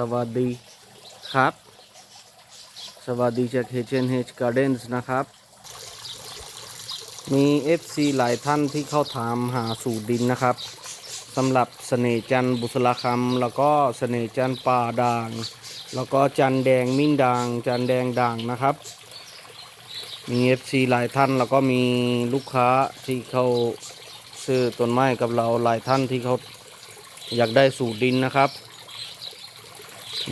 สวัสดีครับ สวัสดีจาก H&H Gardens นะครับ มี FC หลายท่านที่เข้าถามหาสูตรดินนะครับสำหรับเสน่จันบุษราคำแล้วก็เสน่จันป่าด่าง แล้วก็จันแดงมิ้นด่าง จันแดงด่างนะครับ มี FC หลายท่านแล้วก็มีลูกค้าที่เขาซื้อต้นไม้กับเราหลายท่านที่เขาอยากได้สูตรดินนะครับ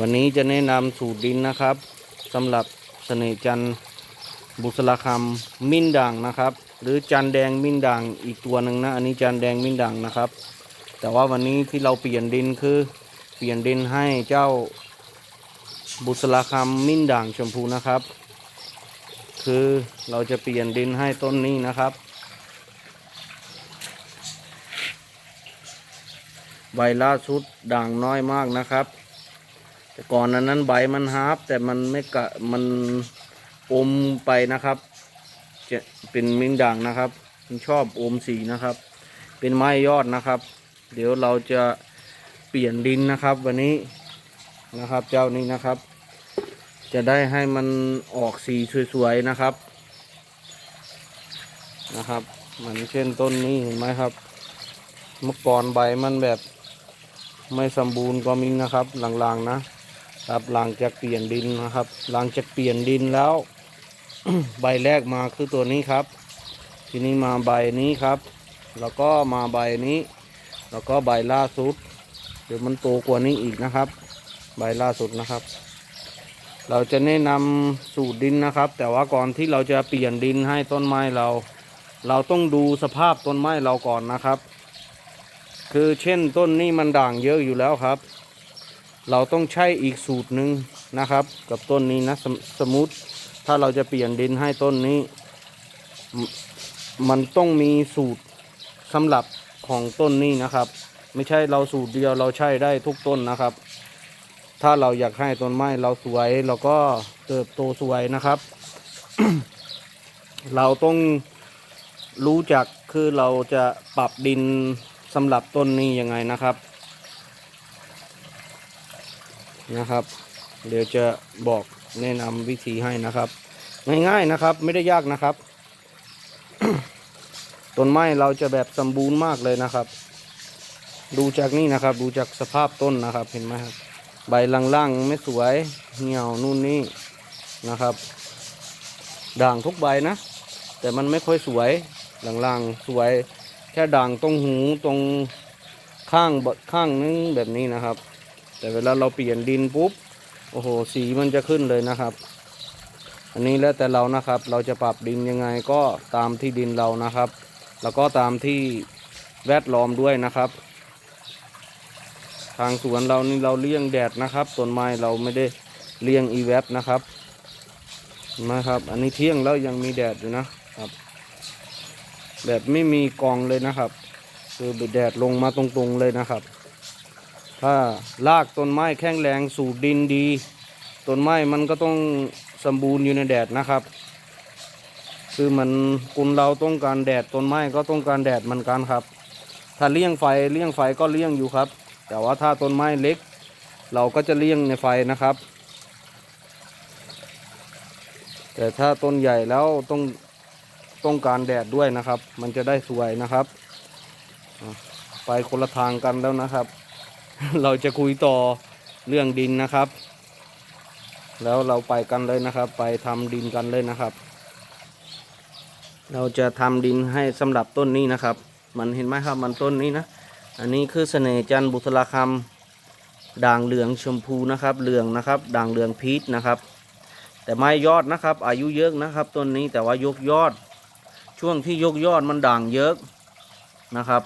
วันนี้จะแนะนำสูตรดินนะครับสำหรับเสน่จันบุษราคำมิ้นด่างนะครับ หรือจันแดงมิ้นด่างอีกตัวหนึ่งนะ อันนี้จันแดงมิ้นด่างนะครับ แต่ว่าวันนี้ที่เราเปลี่ยนดินคือ เปลี่ยนดินให้เจ้าบุษราคำมิ้นด่างชมพูนะครับ คือเราจะเปลี่ยนดินให้ต้นนี้นะครับ ใบล่าสุดด่างน้อยมากนะครับ แต่ก่อนนั้นนั้นใบมันฮาร์ปแต่มันไม่กะมันอมไปนะครับ จะเป็นมิ้งด่างนะครับมันชอบอมสีนะครับ เป็นไม้ยอดนะครับ เดี๋ยวเราจะเปลี่ยนดินนะครับ วันนี้นะครับ เจ้านี้นะครับ จะได้ให้มันออกสีสวยๆนะครับนะครับเหมือนเช่นต้นนี้เห็นไหมครับ เมื่อก่อนใบมันแบบไม่สมบูรณ์ก็มีนะครับหลังๆนะ ครับหลังจากเปลี่ยนดินนะครับ หลังจากเปลี่ยนดินแล้ว ใบแรกมาคือตัวนี้ครับ ทีนี้มาใบนี้ครับ แล้วก็มาใบนี้ แล้วก็ใบล่าสุด เดี๋ยวมันโตกว่านี้อีกนะครับ ใบล่าสุดนะครับ เราจะแนะนำสูตรดินนะครับ แต่ว่าก่อนที่เราจะเปลี่ยนดินให้ต้นไม้เรา เราต้องดูสภาพต้นไม้เราก่อนนะครับ คือเช่นต้นนี้มันด่างเยอะอยู่แล้วครับ เราต้องใช้อีกสูตรหนึ่งนะครับ กับต้นนี้นะสมสมมติถ้าเราจะเปลี่ยนดินให้ต้นนี้ มันต้องมีสูตรสำหรับของต้นนี้นะครับ ไม่ใช่เราสูตรเดียวเราใช้ได้ทุกต้นนะครับ ถ้าเราอยากให้ต้นไม้เราสวยเราก็เติบโตสวยนะครับ เราต้องรู้จักคือเราจะปรับดินสำหรับต้นนี้ยังไงนะครับ นะครับ เดี๋ยวจะบอกแนะนำวิธีให้นะครับ ง่ายๆนะครับ ไม่ได้ยากนะครับต้นไม้เราจะแบบสมบูรณ์มากเลยนะครับ ดูจากนี่นะครับ ดูจากสภาพต้นนะครับ เห็นไหมครับ ใบล่างๆไม่สวยเหี่ยวนู่นนี่นะครับ ด่างทุกใบนะ แต่มันไม่ค่อยสวยล่างๆสวย แค่ด่างตรงหูตรงข้างบข้างนึงแบบนี้นะครับ แต่เวลาเราเปลี่ยนดินปุ๊บโอ้โหสีมันจะขึ้นเลยนะครับ อันนี้แล้วแต่เรานะครับ เราจะปรับดินยังไงก็ตามที่ดินเรานะครับ แล้วก็ตามที่แวดล้อมด้วยนะครับ ทางสวนเรานี่เราเลี้ยงแดดนะครับต้นไม้เราไม่ได้เลี้ยงอีแวดนะครับนะครับ อันนี้เที่ยงแล้วยังมีแดดอยู่นะครับแบบไม่มีกองเลยนะครับ คือแดดลงมาตรงๆเลยนะครับ ถ้ารากต้นไม้แข็งแรงสูบดินดีต้นไม้มันก็ต้องสมบูรณ์อยู่ในแดดนะครับ คือมันคุณเราต้องการแดดต้นไม้ก็ต้องการแดดเหมือนกันครับ ถ้าเลี้ยงไฟเลี้ยงไฟก็เลี้ยงอยู่ครับ แต่ว่าถ้าต้นไม้เล็ก เราก็จะเลี้ยงในไฟนะครับ แต่ถ้าต้นใหญ่แล้วต้องต้องการแดดด้วยนะครับ มันจะได้สวยนะครับ ไปคนละทางกันแล้วนะครับ เราจะคุยต่อเรื่องดินนะครับ แล้วเราไปกันเลยนะครับ ไปทำดินกันเลยนะครับ เราจะทำดินให้สำหรับต้นนี้นะครับ มันเห็นไหมครับมันต้นนี้นะ อันนี้คือเสน่ห์จันทร์บุษราคำด่างเหลืองชมพูนะครับเหลืองนะครับ ด่างเหลืองพีชนะครับ แต่ไม้ยอดนะครับ อายุเยอะนะครับต้นนี้แต่ว่ายกยอด ช่วงที่ยกยอดมันด่างเยอะนะครับ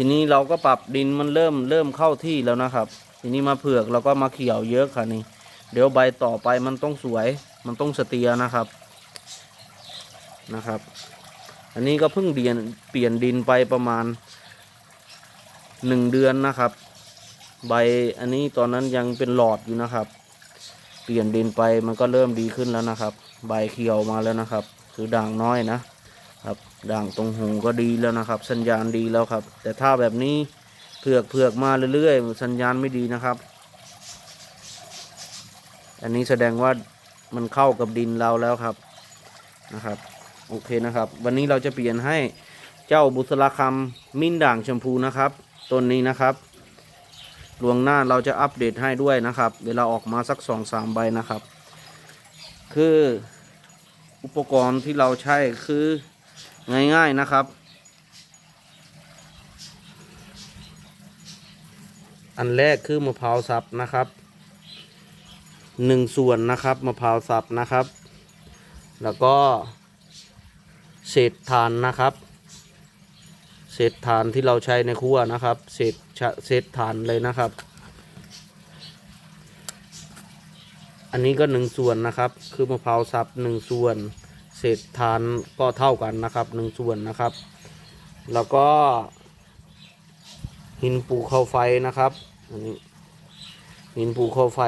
ทีนี้เราก็ปรับดินมันเริ่มเริ่มเข้าที่แล้วนะครับ ทีนี้มาเผือกเราก็มาเขียวเยอะค่ะนี่ เดี๋ยวใบต่อไปมันต้องสวย มันต้องสเตียนะครับนะครับ อันนี้ก็เพิ่งเปลี่ยนเปลี่ยนดินไปประมาณหนึ่งเดือนนะครับ ใบอันนี้ตอนนั้นยังเป็นหลอดอยู่นะครับ เปลี่ยนดินไปมันก็เริ่มดีขึ้นแล้วนะครับ ใบเขียวมาแล้วนะครับ คือด่างน้อยนะ ด่างตรงหูก็ดีแล้วนะครับ สัญญาณดีแล้วครับ แต่ถ้าแบบนี้เผือกเผือกมาเรื่อยๆ สัญญาณไม่ดีนะครับ อันนี้แสดงว่ามันเข้ากับดินเราแล้วครับนะครับโอเคนะครับ วันนี้เราจะเปลี่ยนให้เจ้าบุษราคำมิ้นด่างชมพูนะครับต้นนี้นะครับลวงหน้าเราจะอัปเดตให้ด้วยนะครับ เวลาออกมาสักสองสามใบนะครับ คืออุปกรณ์ที่เราใช้คือ ง่ายๆนะครับ อันแรกคือมะพร้าวสับนะครับหนึ่งส่วนนะครับมะพร้าวสับนะครับ แล้วก็เศษถ่านนะครับ เศษถ่านที่เราใช้ในครัวนะครับ เศษเศษถ่านเลยนะครับ อันนี้ก็หนึ่งส่วนนะครับ คือมะพร้าวสับหนึ่งส่วน เศษถ่านก็เท่ากันนะครับหนึ่งส่วนนะครับ แล้วก็ หินปูเข้าไฟนะครับอันนี้หินปูเข้าไฟ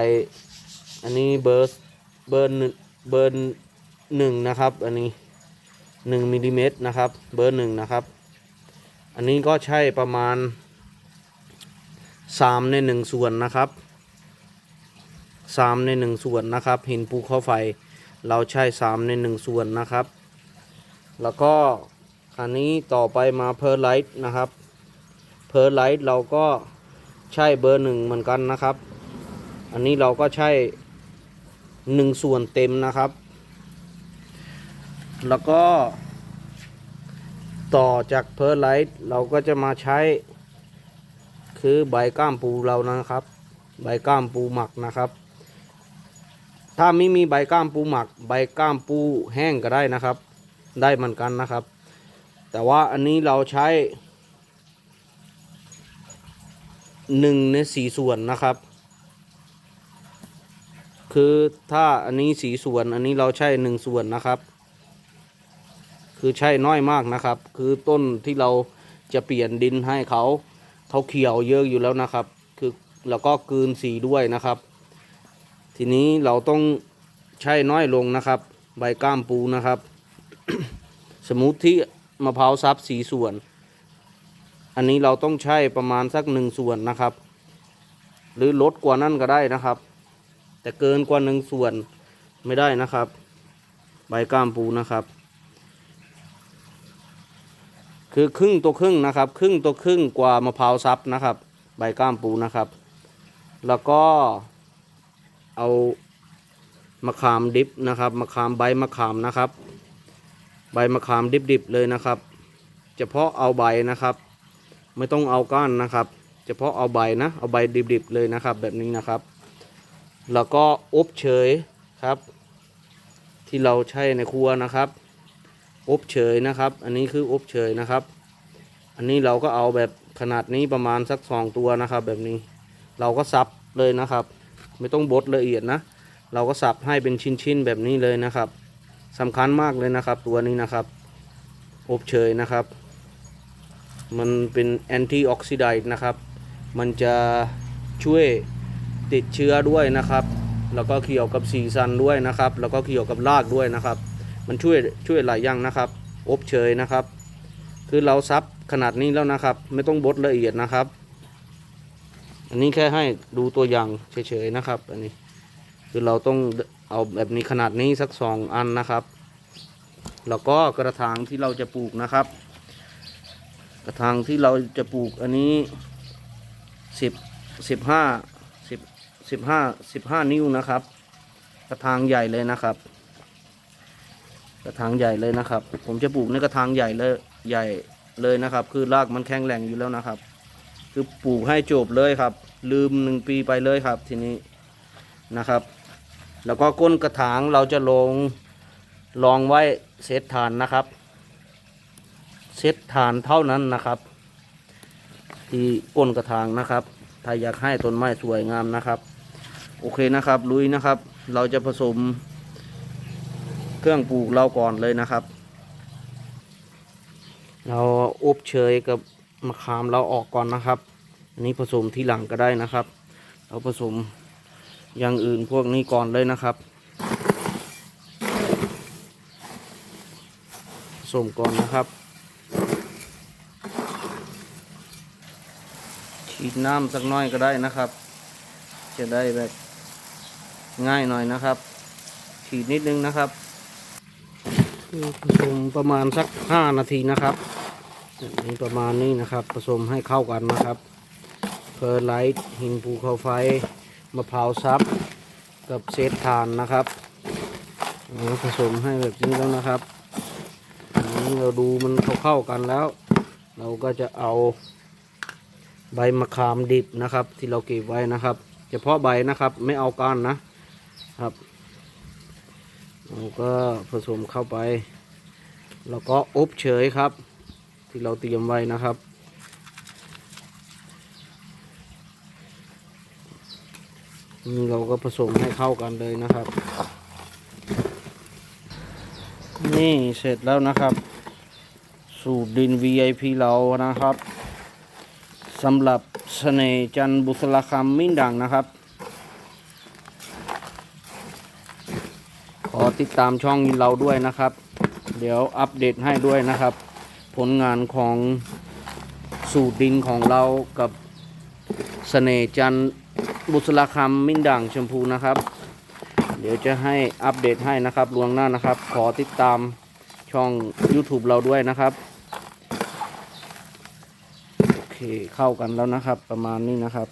อันนี้เบอร์เบอร์เบอร์หนึ่งนะครับ อันนี้หนึ่งมิลลิเมตรนะครับ เบอร์หนึ่งนะครับ อันนี้ก็ใช่ประมาณสามในหนึ่งส่วนนะครับสามในหนึ่งส่วนนะครับ หินปูเข้าไฟ เราใช้สามในหนึ่งส่วนนะครับ แล้วก็อันนี้ต่อไปมาเพอร์ไลท์นะครับเพอร์ไลท์เราก็ใช่เบอร์หนึ่งเหมือนกันนะครับ อันนี้เราก็ใช่หนึ่งส่วนเต็มนะครับ แล้วก็ ต่อจากเพอร์ไลท์เราก็จะมาใช้ คือใบก้ามปูเรานะครับ ใบก้ามปูหมักนะครับ ถ้าไม่มีใบก้ามปูหมัก ใบก้ามปูแห้งก็ได้นะครับ ได้เหมือนกันนะครับ แต่ว่าอันนี้เราใช้หนึ่งในสี่ส่วนนะครับ คือถ้าอันนี้สีส่วน อันนี้เราใช้หนึ่งส่วนนะครับ คือใช่น้อยมากนะครับ คือต้นที่เราจะเปลี่ยนดินให้เขาเขาเขียวเยอะอยู่แล้วนะครับ คือแล้วก็กืนสีด้วยนะครับ ทีนี้เราต้องใช้น้อยลงนะครับ ใบก้ามปูนะครับ สมมุติที่มะพร้าวซับสีส่วน อันนี้เราต้องใช้ประมาณสักหนึ่งส่วนนะครับ หรือลดกว่านั้นก็ได้นะครับ แต่เกินกว่าหนึ่งส่วนไม่ได้นะครับ ใบก้ามปูนะครับ คือครึ่งตัวครึ่งนะครับ ครึ่งตัวครึ่งกว่ามะพร้าวซับนะครับ ใบก้ามปูนะครับ แล้วก็ เอามะขามดิบนะครับมะขามใบมะขามนะครับ ใบมะขามดิบๆเลยนะครับ เฉพาะเอาใบนะครับ ไม่ต้องเอาก้านนะครับ เฉพาะเอาใบนะ เอาใบดิบๆเลยนะครับ แบบนี้นะครับ แล้วก็อบเฉยครับ ที่เราใช้ในครัวนะครับ อบเฉยนะครับ อันนี้คืออบเฉยนะครับ อันนี้เราก็เอาแบบขนาดนี้ประมาณสักสองตัวนะครับ แบบนี้เราก็สับเลยนะครับ ไม่ต้องบดละเอียดนะ เราก็สับให้เป็นชิ้นๆแบบนี้เลยนะครับสำคัญมากเลยนะครับ ตัวนี้นะครับ อบเฉยนะครับ มันเป็นแอนตี้ออกซิไดต์นะครับ มันจะช่วยติดเชื้อด้วยนะครับ แล้วก็เกี่ยวกับสีสันด้วยนะครับ แล้วก็เกี่ยวกับรากด้วยนะครับ มันช่วยช่วยหลายอย่างนะครับ อบเชยนะครับ คือเราซับขนาดนี้แล้วนะครับ ไม่ต้องบดละเอียดนะครับ อันนี้แค่ให้ดูตัวอย่างเฉยๆนะครับ อันนี้คือเราต้องเอาแบบนี้ขนาดนี้สักสองอันนะครับ แล้วก็กระถางที่เราจะปลูกนะครับ กระถางที่เราจะปลูกอันนี้สิบสิบห้าสิบสิบห้าสิบห้านิ้วนะครับ กระถางใหญ่เลยนะครับ กระถางใหญ่เลยนะครับ ผมจะปลูกในกระถางใหญ่เลยใหญ่เลยนะครับ คือรากมันแข็งแรงอยู่แล้วนะครับ คือปลูกให้จบเลยครับ ลืมหนึ่งปีไปเลยครับทีนี้นะครับ แล้วก็ก้นกระถางเราจะลงรองไว้เศษฐานนะครับ เซตฐานเท่านั้นนะครับ ที่ก้นกระถางนะครับ ถ้าอยากให้ต้นไม้สวยงามนะครับ โอเคนะครับลุยนะครับ เราจะผสมเครื่องปลูกเราก่อนเลยนะครับ เราอบเชยกับ มะขามเราออกก่อนนะครับ อันนี้ผสมที่หลังก็ได้นะครับ เราผสมอย่างอื่นพวกนี้ก่อนเลยนะครับ ผสมก่อนนะครับฉีดน้ำสักน้อยก็ได้นะครับ จะได้แบบง่ายหน่อยนะครับ ฉีดนิดนึงนะครับผสมประมาณสักห้านาทีนะครับ นี่ประมาณนี้นะครับ ผสมให้เข้ากันนะครับ เพอร์ไลท์หินภูเขาไฟมะพร้าวซับกับเศษถ่านนะครับผสมให้แบบนี้แล้วนะครับนนี้เราดูมันเข้าๆกันแล้ว เราก็จะเอาใบมะขามดิบนะครับ ที่เราเก็บไว้นะครับ เฉพาะใบนะครับไม่เอาก้านนะครับเราก็ผสมเข้าไป แล้วก็อบเฉยครับ ที่เราเตรียมไว้นะครับ นี่เราก็ผสมให้เข้ากันเลยนะครับ นี่เสร็จแล้วนะครับ สูตรดิน VIP เรานะครับสำหรับเสน่ห์จันบุษราคำมิ่งดังนะครับ ขอติดตามช่องเราด้วยนะครับ เดี๋ยวอัปเดตให้ด้วยนะครับ ผลงานของสูตรดินของเรากับเสน่จันบุษราคำมิ่งดังชมพูนะครับ เดี๋ยวจะให้อัปเดตให้นะครับลวงหน้านะครับ ขอติดตามช่อง YouTube เราด้วยนะครับโอเคเข้ากันแล้วนะครับ ประมาณนี้นะครับ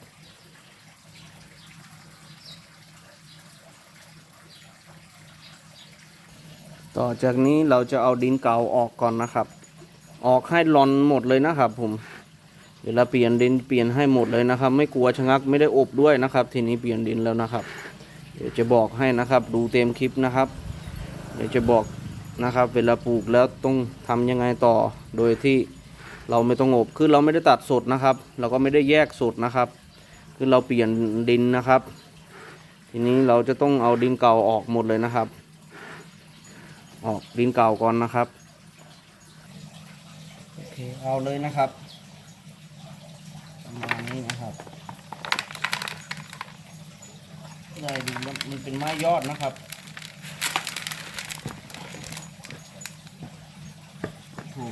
ต่อจากนี้เราจะเอาดินเก่าออกก่อนนะครับ ออกให้หลอนหมดเลยนะครับ ผม เวลาเปลี่ยนดินเปลี่ยนให้หมดเลยนะครับ ไม่กลัวชะงักไม่ได้อบด้วยนะครับ ทีนี้เปลี่ยนดินแล้วนะครับ เดี๋ยวจะบอกให้นะครับ ดูเต็มคลิปนะครับ เดี๋ยวจะบอกนะครับ เวลาปลูกแล้วต้องทำยังไงต่อ โดยที่เราไม่ต้องอบคือเราไม่ได้ตัดสดนะครับ เราก็ไม่ได้แยกสดนะครับ คือเราเปลี่ยนดินนะครับ ทีนี้เราจะต้องเอาดินเก่าออกหมดเลยนะครับ ออกดินเก่าก่อนนะครับ เคเอาเลยนะครับประมาณนี้นะครับได้ดินมันเป็นไม้ยอดนะครับอ้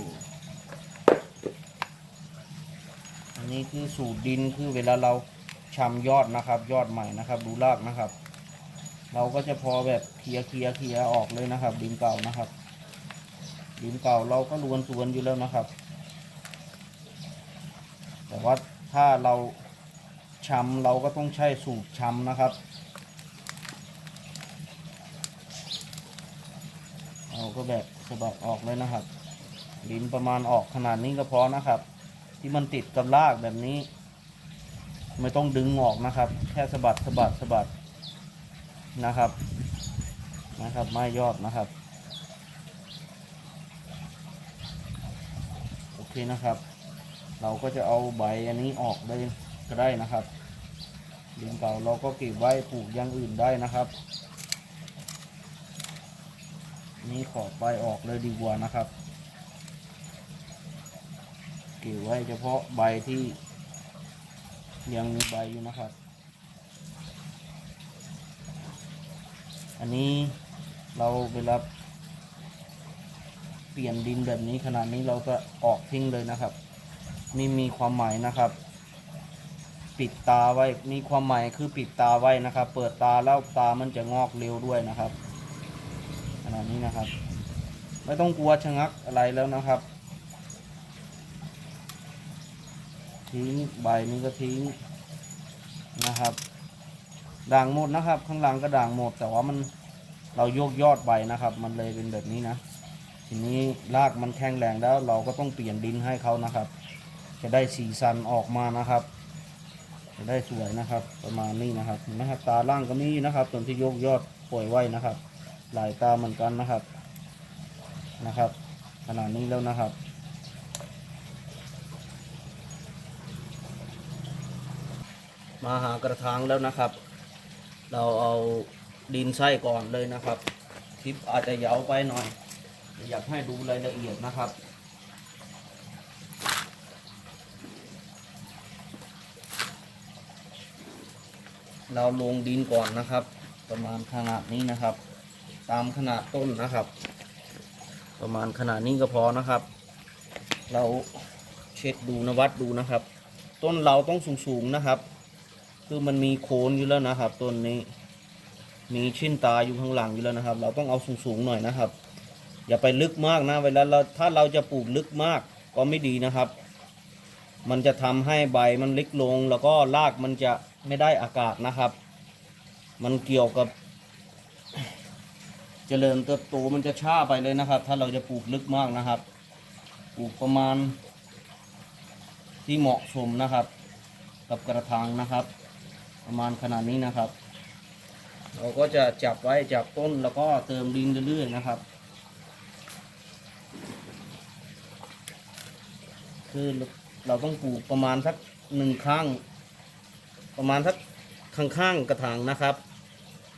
อันนี้คือสูตรดินคือเวลาเราชำยอดนะครับ ยอดใหม่นะครับ ดูรากนะครับ เราก็จะพอแบบเคลียร์เคลียร์เคลียร์ออกเลยนะครับ ดินเก่านะครับ ดินเก่าเราก็รวนสวนอยู่แล้วนะครับ แต่ว่าถ้าเราช้ำเราก็ต้องใช้สูตรชำนะครับ เราก็แบบสะบัดออกเลยนะครับดินประมาณออกขนาดนี้ก็พอนะครับ ที่มันติดกับรากแบบนี้ ไม่ต้องดึงออกนะครับ แค่สะบัดสะบัดสะบัดนะครับ นะครับไม้ยอดนะครับ โอเคนะครับ เราก็จะเอาใบอันนี้ออกได้ก็ได้นะครับดินเก่าเราก็เก็บไว้ปลูกอย่างอื่นได้นะครับ นี่ขอบใบออกเลยดีกว่านะครับ เก็บไว้เฉพาะใบที่ยังมีใบอยู่นะครับ อันนี้เราเวลาเปลี่ยนดินแบบนี้ขนาดนี้เราก็ออกทิ้งเลยนะครับ นี่มีความหมายนะครับ ปิดตาไว้นี่ความหมายคือปิดตาไว้นะครับ เปิดตาแล้วตามันจะงอกเร็วด้วยนะครับขนาดนี้นะครับ ไม่ต้องกลัวชะงักอะไรแล้วนะครับ ทิ้งใบนี้ก็ทิ้งนะครับ ด่างหมดนะครับ ข้างหลังก็ด่างหมด แต่ว่ามันเราโยกยอดใบนะครับ มันเลยเป็นแบบนี้นะทีนี้รากมันแข็งแรงแล้วเราก็ต้องเปลี่ยนดินให้เขานะครับ จะได้สีสันออกมานะครับ จะได้สวยนะครับ ประมาณนี้นะครับเห็นไหมครับตาล่างก็มีนะครับส่วนที่ยกยอดปล่อยไว้นะครับ หลายตาเหมือนกันนะครับนะครับ ขนาดนี้แล้วนะครับมาหากระถางแล้วนะครับ เราเอาดินใส่ก่อนเลยนะครับ คลิปอาจจะยาวไปหน่อย อยากให้ดูรายละเอียดนะครับ เราลงดินก่อนนะครับ ประมาณขนาดนี้นะครับ ตามขนาดต้นนะครับ ประมาณขนาดนี้ก็พอนะครับ เราเช็ดดูนะวัดดูนะครับ ต้นเราต้องสูงๆนะครับ คือมันมีโคนอยู่แล้วนะครับ ต้นนี้ มีชิ้นตาอยู่ข้างหลังอยู่แล้วนะครับ เราต้องเอาสูงๆหน่อยนะครับ อย่าไปลึกมากนะเวลาเราถ้าเราจะปลูกลึกมากก็ไม่ดีนะครับ มันจะทำให้ใบมันเล็กลงแล้วก็รากมันจะ ไม่ได้อากาศนะครับ มันเกี่ยวกับ เจริญเติบโตมันจะช้าไปเลยนะครับ ถ้าเราจะปลูกลึกมากนะครับ ปลูกประมาณ ที่เหมาะสมนะครับ กับกระถางนะครับ ประมาณขนาดนี้นะครับ เราก็จะจับไว้จับต้นแล้วก็เติมดินเรื่อยๆนะครับคือเราต้องปลูกประมาณสักหนึ่งข้ง ประมาณสักข้างๆกระถางนะครับ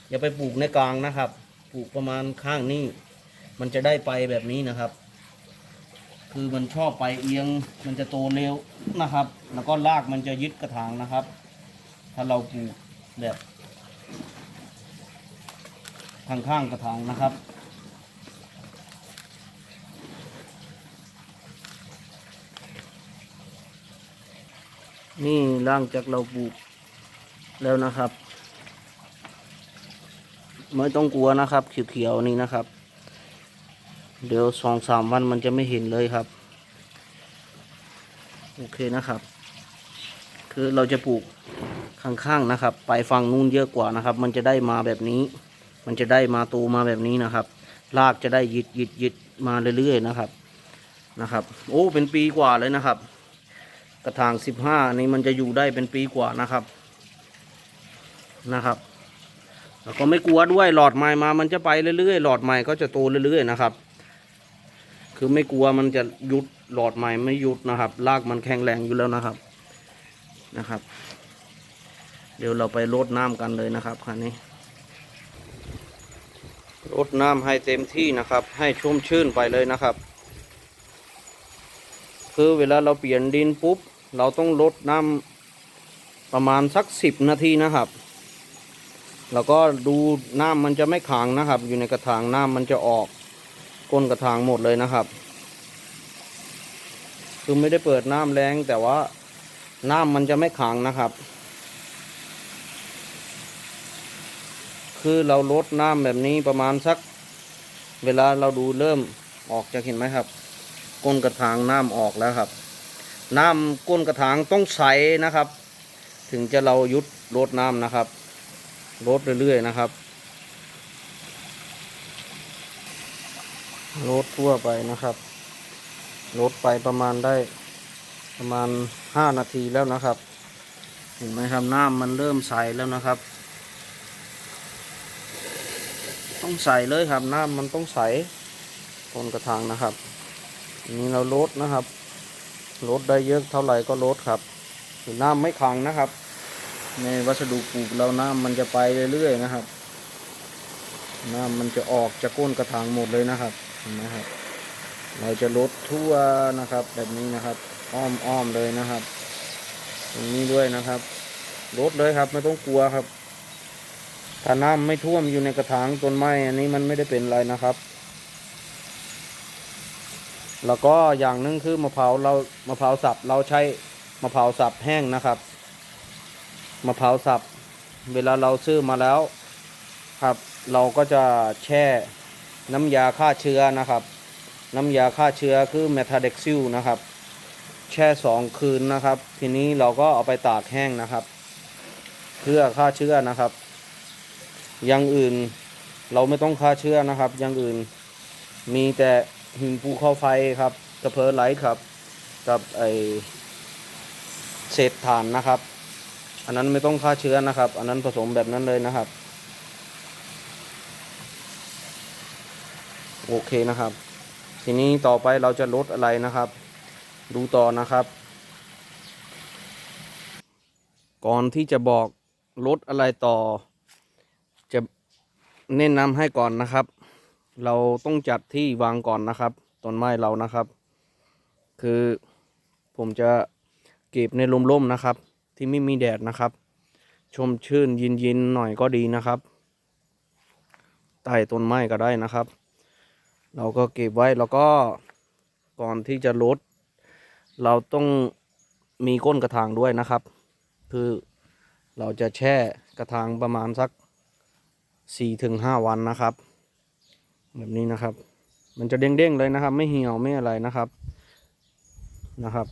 อย่าไปปลูกในกลางนะครับ ปลูกประมาณข้างนี้ มันจะได้ไปแบบนี้นะครับ คือมันชอบไปเอียงมันจะโตเร็วนะครับ แล้วก็รากมันจะยึดกระถางนะครับ ถ้าเราปลูกแบบข้างๆกระถางนะครับนี่ร่างจากเราปลูก แล้วนะครับ ไม่ต้องกลัวนะครับ เขียวๆนี่นะครับ เดี๋ยวสองสามวันมันจะไม่เห็นเลยครับ โอเคนะครับ คือเราจะปลูกข้างๆนะครับ ไปฝั่งนู้นเยอะกว่านะครับ มันจะได้มาแบบนี้ มันจะได้มาตูมาแบบนี้นะครับรากจะได้ยิดยิดยิดมาเรื่อยๆนะครับนะครับ โอ้เป็นปีกว่าเลยนะครับ กระถางสิบห้านี่มันจะอยู่ได้เป็นปีกว่านะครับ นะครับ แล้วก็ไม่กลัวด้วยหลอดใหม่มามันจะไปเรื่อยๆ หลอดใหม่ก็จะโตเรื่อยๆนะครับ คือไม่กลัวมันจะหยุดหลอดใหม่ไม่หยุดนะครับรากมันแข็งแรงอยู่แล้วนะครับนะครับ เดี๋ยวเราไปรดน้ำกันเลยนะครับคันนี้รดน้ำให้เต็มที่นะครับ ให้ชุ่มชื่นไปเลยนะครับ คือเวลาเราเปลี่ยนดินปุ๊บ เราต้องรดน้ำประมาณสักสิบนาทีนะครับ แล้วก็ดูน้ำมันจะไม่ขังนะครับ อยู่ในกระถางน้ำมันจะออกก้นกระถางหมดเลยนะครับ คือไม่ได้เปิดน้ำแรงแต่ว่าน้ำมันจะไม่ขังนะครับ คือเราลดน้ำแบบนี้ประมาณสัก เวลาเราดูเริ่มออกจะเห็นไหมครับ ก้นกระถางน้ำออกแล้วครับ น้ำก้นกระถางต้องใสนะครับ ถึงจะเรายุดลดน้ำนะครับ ลดเรื่อยๆนะครับลดทั่วไปนะครับลดไปประมาณได้ประมาณห้านาทีแล้วนะครับ เห็นไหมครับน้ำมันเริ่มใสแล้วนะครับ ต้องใส่เลยครับน้ำมันต้องใสต้นกระถางนะครับน,นี้เราลดนะครับลดได้เยอะเท่าไหร่ก็ลดครับน้ำไม่ขังนะครับ ในวัสดุปลูกเราน้ำมันจะไปเรื่อยๆนะครับ น้ำมันจะออกจากก้นกระถางหมดเลยนะครับเห็นไหมครับ เราจะลดทั่วนะครับ แบบนี้นะครับ อ้อมอ้อมเลยนะครับ ตรงนี้ด้วยนะครับลดเลยครับไม่ต้องกลัวครับ ถ้าน้ำไม่ท่วมอยู่ในกระถางต้นไม้อันนี้มันไม่ได้เป็นไรนะครับ แล้วก็อย่างหนึงคือมะพร้าวเรามะพร้าวสับเราใช้มะพร้าวสับแห้งนะครับ มะพร้าวสับ เวลาเราซื้อมาแล้วครับ เราก็จะแช่น้ำยาฆ่าเชื้อนะครับ น้ำยาฆ่าเชื้อคือเมทาเด็กซิลนะครับ แช่สองคืนนะครับ ทีนี้เราก็เอาไปตากแห้งนะครับ เพื่อฆ่าเชื้อนะครับ อย่างอื่นเราไม่ต้องฆ่าเชื้อนะครับ อย่างอื่นมีแต่หินภูเขาไฟครับกระเพอไลท์ครับ กับไอเศษถ่านนะครับ อันนั้นไม่ต้องฆ่าเชื้อนะครับ อันนั้นผสมแบบนั้นเลยนะครับ โอเคนะครับ ทีนี้ต่อไปเราจะลดอะไรนะครับ ดูต่อนะครับ ก่อนที่จะบอกลดอะไรต่อ จะแนะนำให้ก่อนนะครับ เราต้องจัดที่วางก่อนนะครับต้นไม้เรานะครับ คือผมจะเก็บในร่มๆนะครับ ที่ไม่มีแดดนะครับ ชมชื่นยินยินๆหน่อยก็ดีนะครับใต้ต้นไม้ก็ได้นะครับ เราก็เก็บไว้แล้วก็ก่อนที่จะลด เราต้องมีก้นกระถางด้วยนะครับ คือเราจะแช่กระถางประมาณสักสี่ถึงห้าวันนะครับ แบบนี้นะครับ มันจะเด้งๆเลยนะครับ ไม่เหี่ยวไม่อะไรนะครับนะครับ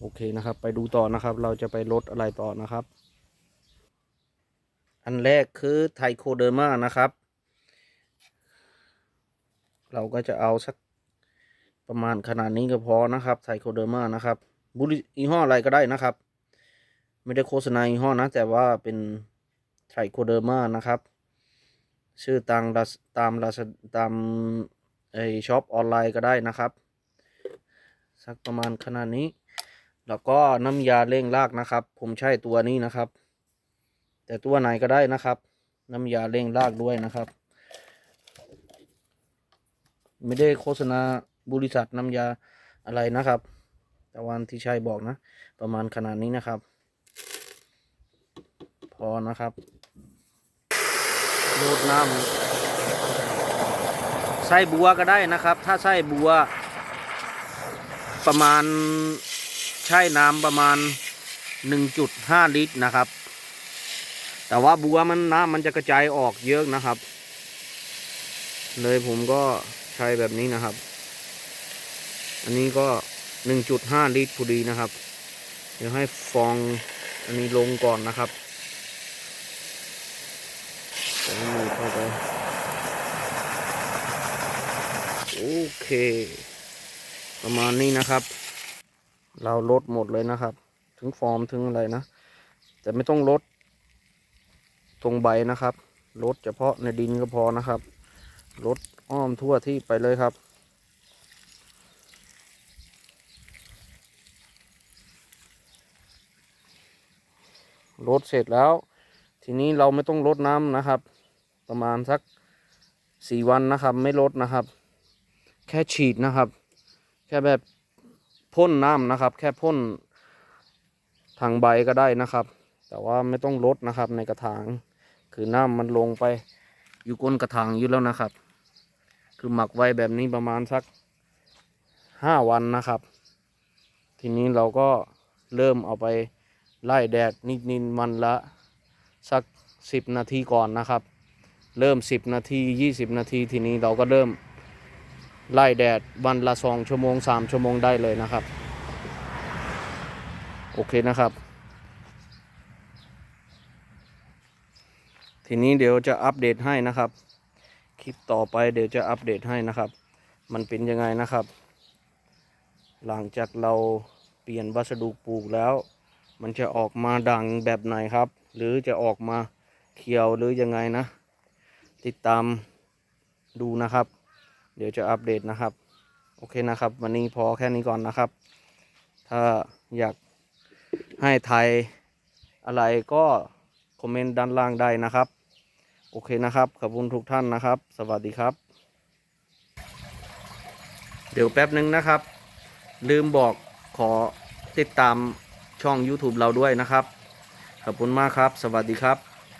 โอเคนะครับ ไปดูต่อนะครับ เราจะไปลดอะไรต่อนะครับ อันแรกคือไทโคเดอร์มานะครับ เราก็จะเอาสักประมาณขนาดนี้ก็พอนะครับไทโคเดอร์มานะครับบุรียี่ห้ออะไรก็ได้นะครับ ไม่ได้โฆษณายี่ห้อนะ แต่ว่าเป็นไทโคเดอร์มานะครับ ชื่อตามรัสตามรัสตามไอช็อปออนไลน์ก็ได้นะครับ สักประมาณขนาดนี้ แล้วก็น้ำยาเร่งรากนะครับ ผมใช้ตัวนี้นะครับ แต่ตัวไหนก็ได้นะครับ น้ำยาเร่งรากด้วยนะครับ ไม่ได้โฆษณาบริษัทน้ำยาอะไรนะครับ แต่วันที่ใช้บอกนะ ประมาณขนาดนี้นะครับ พอนะครับโรดน้ำไส้บัวก็ได้นะครับ ถ้าไส้บัวประมาณ ใช้น้ำประมาณ 1.5 ลิตรนะครับ แต่ว่าบัวมันน้ำมันจะกระจายออกเยอะนะครับ เลยผมก็ใช้แบบนี้นะครับ อันนี้ก็ 1.5 ลิตรพอดีนะครับ เดี๋ยวให้ฟองอันนี้ลงก่อนนะครับใส่มือเข้าไปโอเค ประมาณนี้นะครับ เราลดหมดเลยนะครับ ถึงฟอร์มถึงอะไรนะ แต่ไม่ต้องลดตรงใบนะครับลดเฉพาะในดินก็พอนะครับลดอ้อมทั่วที่ไปเลยครับ ลดเสร็จแล้ว ทีนี้เราไม่ต้องลดน้ำนะครับ ประมาณสักสี่วันนะครับ ไม่ลดนะครับ แค่ฉีดนะครับ แค่แบบ พ่นน้ำนะครับ แค่พ่นทางใบก็ได้นะครับ แต่ว่าไม่ต้องลดนะครับ ในกระถาง คือน้ำมันลงไปอยู่ก้นกระถางอยู่แล้วนะครับ คือหมักไว้แบบนี้ประมาณสักห้าวันนะครับ ทีนี้เราก็เริ่มเอาไปไล่แดดนิดๆมันละสักสิบนาทีก่อนนะครับ เริ่มสิบนาทียี่สิบนาทีทีนี้เราก็เริ่ม ไล่แดดวันละสองชั่วโมงสามชั่วโมงได้เลยนะครับ โอเคนะครับ ทีนี้เดี๋ยวจะอัปเดตให้นะครับ คลิปต่อไปเดี๋ยวจะอัปเดตให้นะครับ มันเป็นยังไงนะครับ หลังจากเราเปลี่ยนวัสดุปลูกแล้ว มันจะออกมาดังแบบไหนครับ หรือจะออกมาเขียวหรือยังไงนะ ติดตามดูนะครับ เดี๋ยวจะอัปเดตนะครับ โอเคนะครับ วันนี้พอแค่นี้ก่อนนะครับ ถ้าอยากให้ไทยอะไรก็คอมเมนต์ด้านล่างได้นะครับ โอเคนะครับ ขอบคุณทุกท่านนะครับ สวัสดีครับ เดี๋ยวแป๊บนึงนะครับ ลืมบอกขอติดตามช่อง YouTube เราด้วยนะครับ ขอบคุณมากครับ สวัสดีครับ